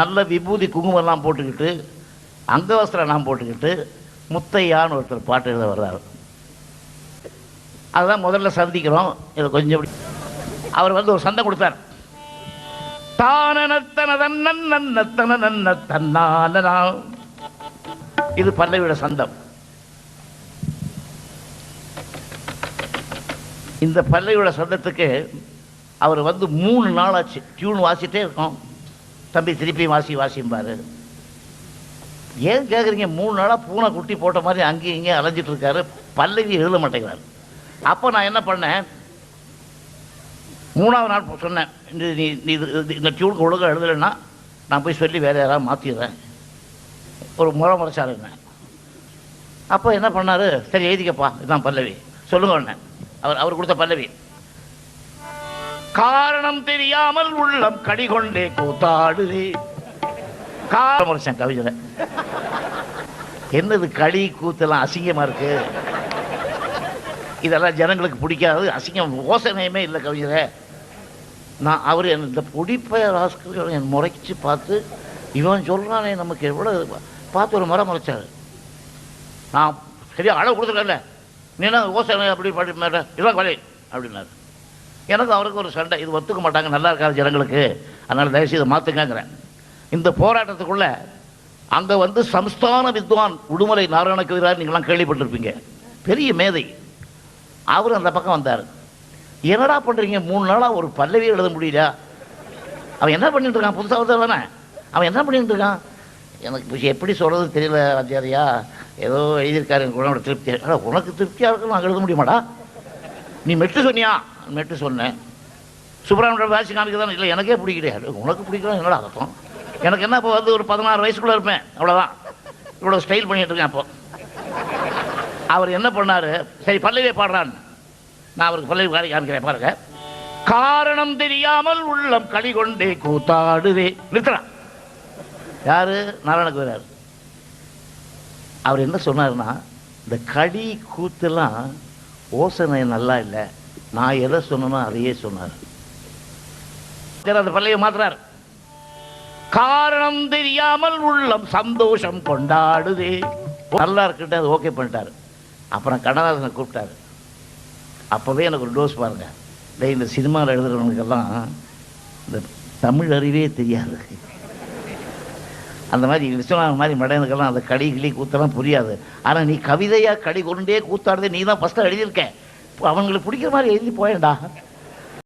நல்ல விபூதி குங்குமம்லாம் போட்டுக்கிட்டு அங்கவஸ்திரம்லாம் போட்டுக்கிட்டு முத்தையான்னு ஒருத்தர் பாட்டு எழுத வர்றார். அதுதான் முதல்ல சந்திக்கிறோம். இதை கொஞ்சம் அவர் வந்து ஒரு சந்தம் கொடுத்தார் இது பல்லவியோட சந்தம் இந்த பல்லவியோட சந்தத்துக்கு அவர் வந்து மூணு நாள் ஆச்சு. டியூன் வாசிட்டே இருக்கோம். தம்பி திருப்பி வாசி வாசிம்பாரு ஏன் கேட்குறீங்க மூணு நாளாக பூனை குட்டி போட்ட மாதிரி அங்கேயும் இங்கேயும் அலைஞ்சிட்டு இருக்காரு. பல்லவி எழுத மாட்டேங்கிறார். அப்போ நான் என்ன பண்ணேன்? மூணாவது நாள் சொன்னேன் இந்த நீ நீ இது இந்த டியூனுக்கு ஒழுங்காக எழுதலைன்னா நான் போய் சொல்லி வேறு யாராவது மாற்றிடுறேன் ஒரு முறை முறைச்சாருங்க அப்போ என்ன பண்ணாரு? சரி எழுதிக்கப்பா. இதுதான் பல்லவி. சொல்லுங்க உடனே. அவர் அவர் கொடுத்த பல்லவி. காரணம் தெரியாமல் உள்ளம் கடிகொண்டே கூத்தாடுதே. காரணம் கவிஞர் என்னது களி கூத்தெல்லாம் அசிங்கமா இருக்கு? இதெல்லாம் ஜனங்களுக்கு பிடிக்காது அசிங்கம் யோசனையுமே இல்லை கவிஞரே நான் அவர் என் இந்த பொடிப்பைய ராஸ்கர் என் முறைச்சு பார்த்து இவன் சொல்கிறானே நமக்கு எவ்வளோ பார்த்து ஒரு மரம் முறைச்சாரு. நான் சரியாக அளவு கொடுத்துருக்கல நீ என்ன யோசனை அப்படி படி மேடம் இதான் கொலை அப்படின்னாரு. எனக்கு அவருக்கு ஒரு சண்டை. இது ஒத்துக்க மாட்டாங்க. நல்லா இருக்காது ஜனங்களுக்கு. அதனால் தயவுசெய்து இதை மாற்றுங்கிறேன் இந்த போராட்டத்துக்குள்ள அங்கே வந்து சம்ஸ்தான வித்வான் உடுமலை நாராயண கவிரார் நீங்களாம் கேள்விப்பட்டிருப்பீங்க. பெரிய மேதை. அவர் அந்த பக்கம் வந்தார். என்னடா பண்ணுறீங்க மூணு நாளாக ஒரு பல்லவியை எழுத முடியல அவன் என்ன பண்ணிட்டு இருக்கான்? புதுசாக வந்து தானே? அவன் என்ன பண்ணிட்டு இருக்கான்? எனக்கு எப்படி சொல்கிறது தெரியல ஆச்சாரியா. ஏதோ எழுதியிருக்காரு. எனக்கு உன்னோட திருப்தி. உனக்கு திருப்தியாக இருக்கணும் நான் எழுத முடியுமாடா? நீ மெட்டு சொன்னியா? மெட்டு சொன்னேன். சுப்பிரமணியம் வாசி காமிக்க தான் இல்லை எனக்கே பிடிக்கலையா. உனக்கு பிடிக்கலாம் என்னடா அர்த்தம்? எனக்கு என்ன இப்போ வந்து ஒரு பதினாறு வயசுக்குள்ளே இருப்பேன் அவ்வளோதான் இவ்வளோ ஸ்டைல் பண்ணிட்டு இருக்கேன் அப்போ. அவர் என்ன பண்ணாரு? சரி பல்லவியை பாடுறான்னு நான் அவருக்கு பல்லவி காரி காமிக்கிறேன் பாருங்க. காரணம் தெரியாமல் உள்ளம் களி கொண்டே கூத்தாடுதே. நிறுத்துறான் யாரு? நாராயணகுவரார் அவர் என்ன சொன்னாருன்னா இந்த களி கூத்துலாம் ஓசனை நல்லா இல்லை. நான் எதை சொன்னனோ அதையே சொன்னார். அந்த பள்ளியை மாத்துறார். காரணம் தெரியாமல் உள்ளம் சந்தோஷம் கொண்டாடுதே. நல்லா இருக்கிட்ட அது ஓகே பண்ணிட்டாரு. அப்புறம் கண்ணதாசனை கூப்பிட்டாரு. அப்போவே எனக்கு ஒரு டோஸ் பாருங்க. டேய் இந்த சினிமாவில் எழுதுறவனுக்கெல்லாம் இந்த தமிழ் அறிவே தெரியாது. அந்த மாதிரி விஸ்வநாதன் மாதிரி மடையனுக்கெல்லாம் அந்த கடி கிளி கூத்தெல்லாம் புரியாது. ஆனால் நீ கவிதையாக கடி கொண்டே கூத்தாடுதே நீ தான் ஃபஸ்ட்டாக எழுதியிருக்கேன் அவங்களுக்கு பிடிக்கிற மாதிரி எழுதி போயேன்டா.